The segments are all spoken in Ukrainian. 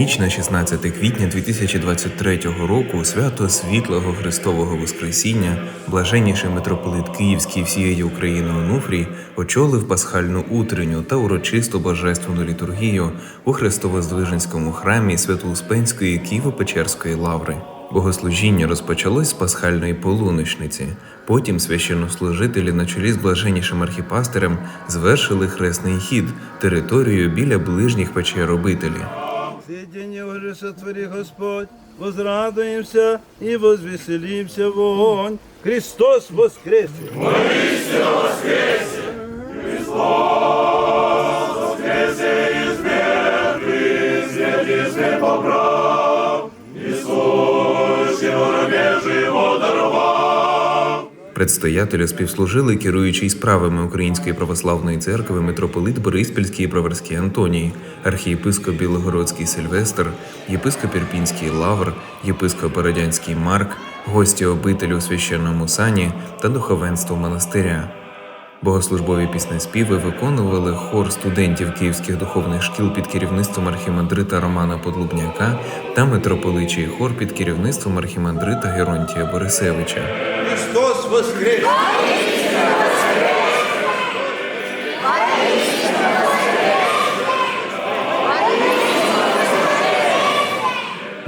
ніч на 16 квітня 2023 року свято світлого Христового Воскресіння, блаженніший митрополит Київський всієї України Онуфрій очолив пасхальну утренню та урочисту божественну літургію у Христовоздвиженському храмі Свято-Успенської Києво-Печерської лаври. Богослужіння розпочалось з пасхальної полуночниці. Потім священнослужителі на чолі з блаженнішим архіпастерем звершили хресний хід територією біля ближніх печер день уже сотвори Господь, возрадуемся и возвеселимся вогонь. огонь. Христос воскресе! Предстоятелю співслужили керуючий справами Української православної церкви митрополит Бориспільський і Броварський Антоній, архієпископ Білогородський Сильвестр, єпископ Ірпінський Лавр, єпископ Бородянський Марк, гості обителю у священному сані та духовенство монастиря. Богослужбові піснеспіви виконували хор студентів київських духовних шкіл під керівництвом архімандрита Романа Подлубняка та митрополичий хор під керівництвом архімандрита Геронтія Борисевича. Христос воскресе!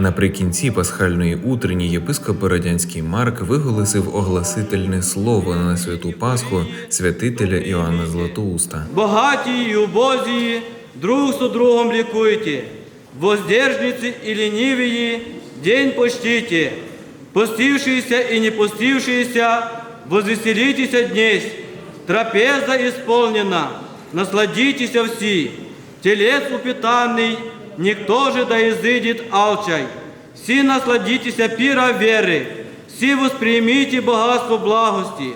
Наприкінці пасхальної утрені єпископ Бородянський Марк виголосив огласительне слово на святу Пасху святителя Іоанна Златоуста. Богатые и убогие друг со другом ликуйте, воздержницы и ленивые день почтите, постившиеся и не постившиеся, возвеселитесь днесь, трапеза исполнена, насладитесь все, телес упитанный, никто же да изыдет алчай, все насладитесь пира веры, все воспримите богатство благости,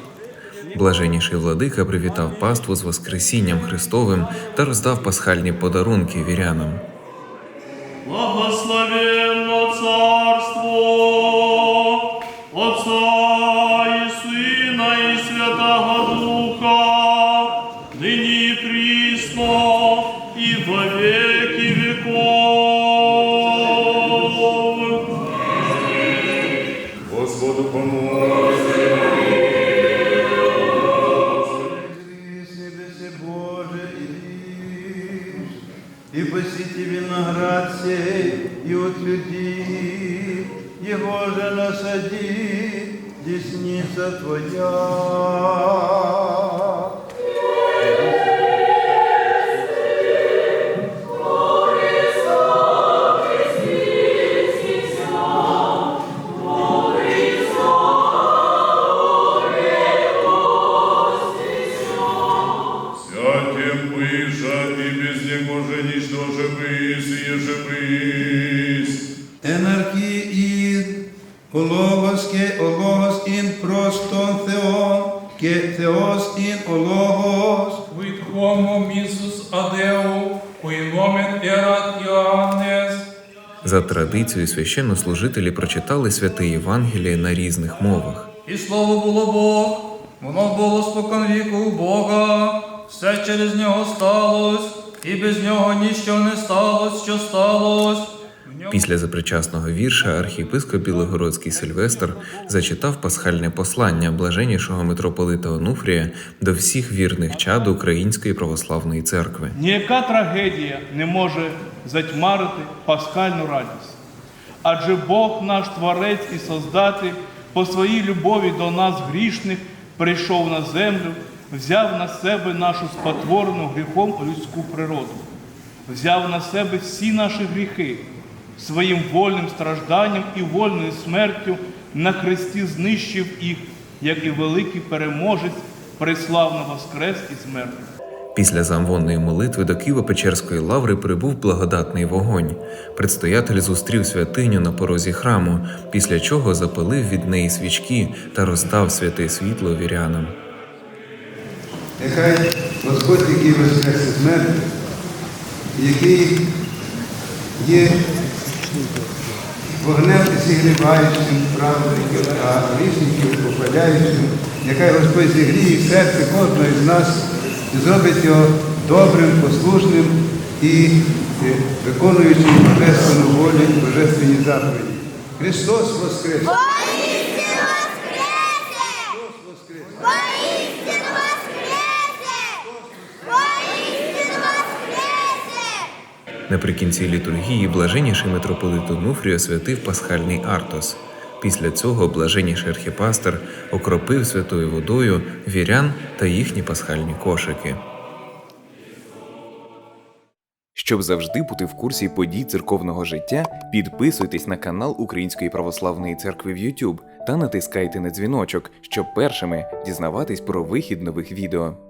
Блаженніший владика привітав паству з Воскресінням Христовим та роздав пасхальні подарунки вірянам. Благословенно царство Отца Господу. С Боже, і и посети виноград сей, и утверди, его же насади, десница Твоя. и без него же ничто живыс, и ежебыс. Εναρκή id, ο λόγος και ο λόγος ειν προς τον Θεό και Θεός ειν ο λόγος. Quid homo missus adeo, qui nomen erat Ioannes, За традицією священнослужителі прочитали святе Євангеліє на різних мовах. І слово було Бог, воно було спокон віку у Бога, все через нього сталось, і без нього ніщо не сталось, що сталось. Після запричасного вірша архієпископ Білогородський Сильвестр зачитав пасхальне послання блаженнішого митрополита Онуфрія до всіх вірних чад Української православної церкви. Ніяка трагедія не може затьмарити пасхальну радість. Адже Бог наш Творець і Создатель по своїй любові до нас грішних прийшов на землю, взяв на себе нашу спотворену гріхом людську природу, взяв на себе всі наші гріхи, своїм вольним стражданням і вольною смертю на хресті знищив їх, як і великий переможець приславно воскрес із мертвих. Після замвонної молитви до Києво-Печерської лаври прибув благодатний вогонь. Предстоятель зустрів святиню на порозі храму, після чого запалив від неї свічки та роздав святе світло вірянам. Нехай Господь, який воскрес із мертвих, який є вогнем зігріваючим праведників, а грішників попаляючим, нехай Господь зігріє серце кожного з нас і зробить його добрим, послушним і е, виконуючи божественну волю, божественні заповіді. Христос Воскрес! Воістину воскресе! Воістину воскресе! Воістину воскресе! Наприкінці літургії блаженніший митрополит Онуфрій освятив пасхальний артос. Після цього блаженніший архіпастер окропив святою водою вірян та їхні пасхальні кошики. Щоб завжди бути в курсі подій церковного життя, підписуйтесь на канал Української православної церкви в YouTube та натискайте на дзвіночок, щоб першими дізнаватись про вихід нових відео.